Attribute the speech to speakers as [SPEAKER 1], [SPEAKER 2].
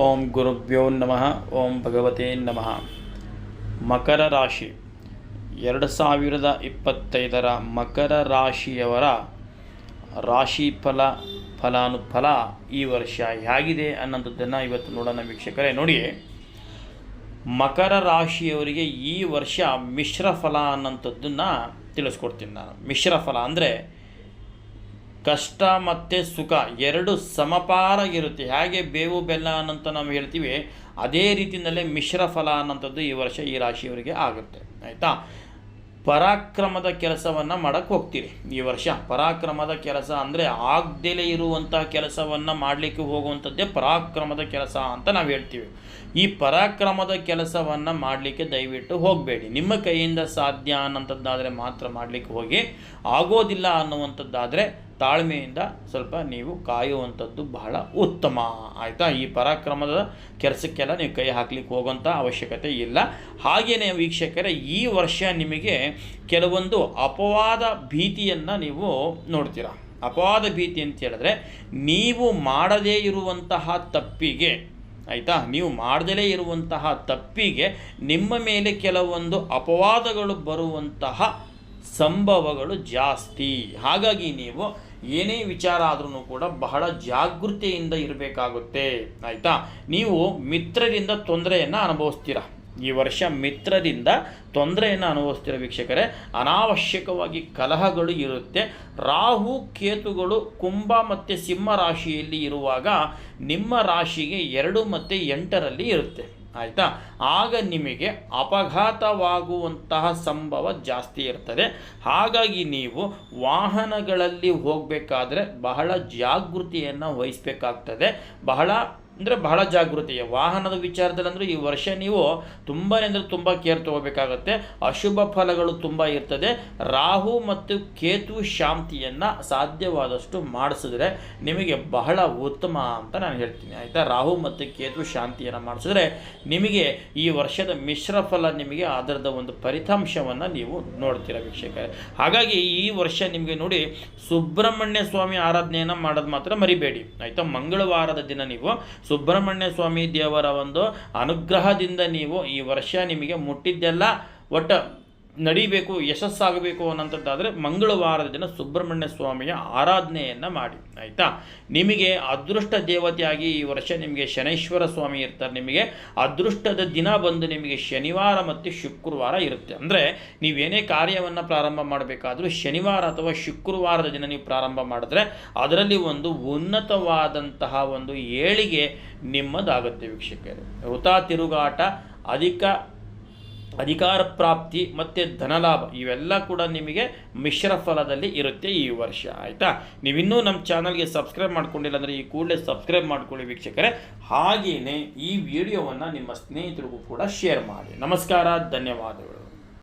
[SPEAKER 1] ಓಂ ಗುರುಭ್ಯೋ ನಮಃ, ಓಂ ಭಗವತೇ ನಮಃ. ಮಕರ ರಾಶಿ. ಎರಡು ಸಾವಿರದ ಇಪ್ಪತ್ತೈದರ ಮಕರ ರಾಶಿಯವರ ರಾಶಿ ಫಲ, ಫಲಾನುಫಲ ಈ ವರ್ಷ ಹೇಗಿದೆ ಅನ್ನೋಂಥದ್ದನ್ನು ಇವತ್ತು ನೋಡೋಣ ವೀಕ್ಷಕರೇ. ನೋಡಿ ಮಕರ ರಾಶಿಯವರಿಗೆ ಈ ವರ್ಷ ಮಿಶ್ರ ಫಲ ಅನ್ನೋಂಥದ್ದನ್ನು ತಿಳಿಸ್ಕೊಡ್ತೀನಿ ನಾನು. ಮಿಶ್ರ ಫಲ ಅಂದರೆ ಕಷ್ಟ ಮತ್ತು ಸುಖ ಎರಡು ಇರುತ್ತೆ. ಹೇಗೆ ಬೇವು, ಬೆಲ್ಲ ಅನ್ನಂತ ನಾವು ಹೇಳ್ತೀವಿ, ಅದೇ ರೀತಿಯಲ್ಲೇ ಮಿಶ್ರ ಫಲ ಅನ್ನೋಂಥದ್ದು ಈ ವರ್ಷ ಈ ರಾಶಿಯವರಿಗೆ ಆಗುತ್ತೆ. ಆಯಿತಾ? ಪರಾಕ್ರಮದ ಕೆಲಸವನ್ನು ಮಾಡೋಕ್ಕೆ ಹೋಗ್ತೀರಿ. ಈ ವರ್ಷ ಪರಾಕ್ರಮದ ಕೆಲಸ ಅಂದರೆ ಆಗದೇಲೆ ಇರುವಂತಹ ಕೆಲಸವನ್ನು ಮಾಡಲಿಕ್ಕೆ ಹೋಗುವಂಥದ್ದೇ ಪರಾಕ್ರಮದ ಕೆಲಸ ಅಂತ ನಾವು ಹೇಳ್ತೀವಿ. ಈ ಪರಾಕ್ರಮದ ಕೆಲಸವನ್ನು ಮಾಡಲಿಕ್ಕೆ ದಯವಿಟ್ಟು ಹೋಗಬೇಡಿ. ನಿಮ್ಮ ಕೈಯಿಂದ ಸಾಧ್ಯ ಅನ್ನೋಂಥದ್ದಾದರೆ ಮಾತ್ರ ಮಾಡಲಿಕ್ಕೆ ಹೋಗಿ, ಆಗೋದಿಲ್ಲ ಅನ್ನುವಂಥದ್ದಾದರೆ ತಾಳ್ಮೆಯಿಂದ ಸ್ವಲ್ಪ ನೀವು ಕಾಯುವಂಥದ್ದು ಬಹಳ ಉತ್ತಮ. ಆಯಿತಾ? ಈ ಪರಾಕ್ರಮದ ಕೆಲಸಕ್ಕೆಲ್ಲ ನೀವು ಕೈ ಹಾಕ್ಲಿಕ್ಕೆ ಹೋಗೋಂಥ ಅವಶ್ಯಕತೆ ಇಲ್ಲ. ಹಾಗೆಯೇ ವೀಕ್ಷಕರೇ, ಈ ವರ್ಷ ನಿಮಗೆ ಕೆಲವೊಂದು ಅಪವಾದ ಭೀತಿಯನ್ನು ನೀವು ನೋಡ್ತೀರಾ? ಅಪವಾದ ಭೀತಿ ಅಂತ ಹೇಳಿದ್ರೆ, ನೀವು ಮಾಡದೇ ಇರುವಂತಹ ತಪ್ಪಿಗೆ, ಆಯಿತಾ? ನೀವು ಮಾಡದಲೇ ಇರುವಂತಹ ತಪ್ಪಿಗೆ ನಿಮ್ಮ ಮೇಲೆ ಕೆಲವೊಂದು ಅಪವಾದಗಳು ಬರುವಂತಹ ಸಂಭವಗಳು ಜಾಸ್ತಿ. ಹಾಗಾಗಿ ನೀವು ಏನೇ ವಿಚಾರ ಆದ್ರೂ ಕೂಡ ಬಹಳ ಜಾಗೃತಿಯಿಂದ ಇರಬೇಕಾಗುತ್ತೆ. ಆಯಿತಾ? ನೀವು ಮಿತ್ರರಿಂದ ತೊಂದರೆಯನ್ನು ಅನುಭವಿಸ್ತೀರಾ. ಈ ವರ್ಷ ಮಿತ್ರರಿಂದ ತೊಂದರೆಯನ್ನು ಅನುಭವಿಸ್ತಿರೋ ವೀಕ್ಷಕರೇ. ಅನಾವಶ್ಯಕವಾಗಿ ಕಲಹಗಳು ಇರುತ್ತೆ. ರಾಹು, ಕೇತುಗಳು, ಕುಂಭ ಮತ್ತು ಸಿಂಹ ರಾಶಿಯಲ್ಲಿ ಇರುವಾಗ ನಿಮ್ಮ ರಾಶಿಗೆ ಎರಡು ಮತ್ತು ಎಂಟರಲ್ಲಿ ಇರುತ್ತೆ. ಆಯಿತಾ? ಆಗ ನಿಮಗೆ ಅಪಘಾತವಾಗುವಂತಹ ಸಂಭವ ಜಾಸ್ತಿ ಇರ್ತದೆ. ಹಾಗಾಗಿ ನೀವು ವಾಹನಗಳಲ್ಲಿ ಹೋಗಬೇಕಾದ್ರೆ ಬಹಳ ಜಾಗೃತಿಯನ್ನು ವಹಿಸಬೇಕಾಗ್ತದೆ. ಬಹಳ ಅಂದರೆ ಬಹಳ ಜಾಗೃತಿ. ವಾಹನದ ವಿಚಾರದಲ್ಲಿ ಅಂದರೆ ಈ ವರ್ಷ ನೀವು ತುಂಬಾ ಅಂದರೆ ತುಂಬ ಕೇರ್ ತಗೋಬೇಕಾಗತ್ತೆ. ಅಶುಭ ಫಲಗಳು ತುಂಬ ಇರ್ತದೆ. ರಾಹು ಮತ್ತು ಕೇತು ಶಾಂತಿಯನ್ನು ಸಾಧ್ಯವಾದಷ್ಟು ಮಾಡಿಸಿದ್ರೆ ನಿಮಗೆ ಬಹಳ ಉತ್ತಮ ಅಂತ ನಾನು ಹೇಳ್ತೀನಿ. ಆಯಿತಾ? ರಾಹು ಮತ್ತು ಕೇತು ಶಾಂತಿಯನ್ನು ಮಾಡಿಸಿದ್ರೆ ನಿಮಗೆ ಈ ವರ್ಷದ ಮಿಶ್ರ ಫಲ ನಿಮಗೆ ಅದರದ ಒಂದು ಫಲಿತಾಂಶವನ್ನು ನೀವು ನೋಡ್ತೀರ ವೀಕ್ಷಕರೇ. ಹಾಗಾಗಿ ಈ ವರ್ಷ ನಿಮಗೆ ನೋಡಿ ಸುಬ್ರಹ್ಮಣ್ಯ ಸ್ವಾಮಿ ಆರಾಧನೆಯನ್ನು ಮಾಡೋದು ಮಾತ್ರ ಮರಿಬೇಡಿ. ಆಯಿತಾ? ಮಂಗಳವಾರದ ದಿನ ನೀವು ಸುಬ್ರಹ್ಮಣ್ಯ ಸ್ವಾಮಿ ದೇವರ ಒಂದು ಅನುಗ್ರಹದಿಂದ ನೀವು ಈ ವರ್ಷ ನಿಮಗೆ ಮುಟ್ಟಿದ್ದೆಲ್ಲ. ಒಟ್ಟು ನಡಿಬೇಕು, ಯಶಸ್ಸಾಗಬೇಕು ಅನ್ನೋಂಥದ್ದಾದರೆ ಮಂಗಳವಾರದ ದಿನ ಸುಬ್ರಹ್ಮಣ್ಯ ಸ್ವಾಮಿಯ ಆರಾಧನೆಯನ್ನು ಮಾಡಿ, ಆಯಿತಾ? ನಿಮಗೆ ಅದೃಷ್ಟ ದೇವತೆಯಾಗಿ ಈ ವರ್ಷ ನಿಮಗೆ ಶನೈಶ್ವರ ಸ್ವಾಮಿ ಇರ್ತಾರೆ ನಿಮಗೆ. ಅದೃಷ್ಟದ ದಿನ ಬಂದು ನಿಮಗೆ ಶನಿವಾರ ಮತ್ತು ಶುಕ್ರವಾರ ಇರುತ್ತೆ. ಅಂದರೆ ನೀವೇನೇ ಕಾರ್ಯವನ್ನು ಪ್ರಾರಂಭ ಮಾಡಬೇಕಾದರೂ ಶನಿವಾರ ಅಥವಾ ಶುಕ್ರವಾರದ ದಿನ ನೀವು ಪ್ರಾರಂಭ ಮಾಡಿದ್ರೆ ಅದರಲ್ಲಿ ಒಂದು ಉನ್ನತವಾದಂತಹ ಒಂದು ಏಳಿಗೆ ನಿಮ್ಮದಾಗುತ್ತೆ ವೀಕ್ಷಕರೇ. ವೃತಾ ತಿರುಗಾಟ, ಅಧಿಕ ಅಧಿಕಾರ ಪ್ರಾಪ್ತಿ ಮತ್ತು ಧನಲಾಭ, ಇವೆಲ್ಲ ಕೂಡ ನಿಮಗೆ ಮಿಶ್ರ ಫಲದಲ್ಲಿ ಇರುತ್ತೆ ಈ ವರ್ಷ, ಆಯಿತಾ? ನೀವಿನ್ನೂ ನಮ್ಮ ಚಾನಲ್ಗೆ ಸಬ್ಸ್ಕ್ರೈಬ್ ಮಾಡ್ಕೊಂಡಿಲ್ಲ ಅಂದರೆ ಈ ಕೂಡಲೇ ಸಬ್ಸ್ಕ್ರೈಬ್ ಮಾಡ್ಕೊಳ್ಳಿ ವೀಕ್ಷಕರೇ. ಹಾಗೆಯೇ ಈ ವಿಡಿಯೋವನ್ನು ನಿಮ್ಮ ಸ್ನೇಹಿತರಿಗೂ ಕೂಡ ಶೇರ್ ಮಾಡಿ. ನಮಸ್ಕಾರ, ಧನ್ಯವಾದಗಳು.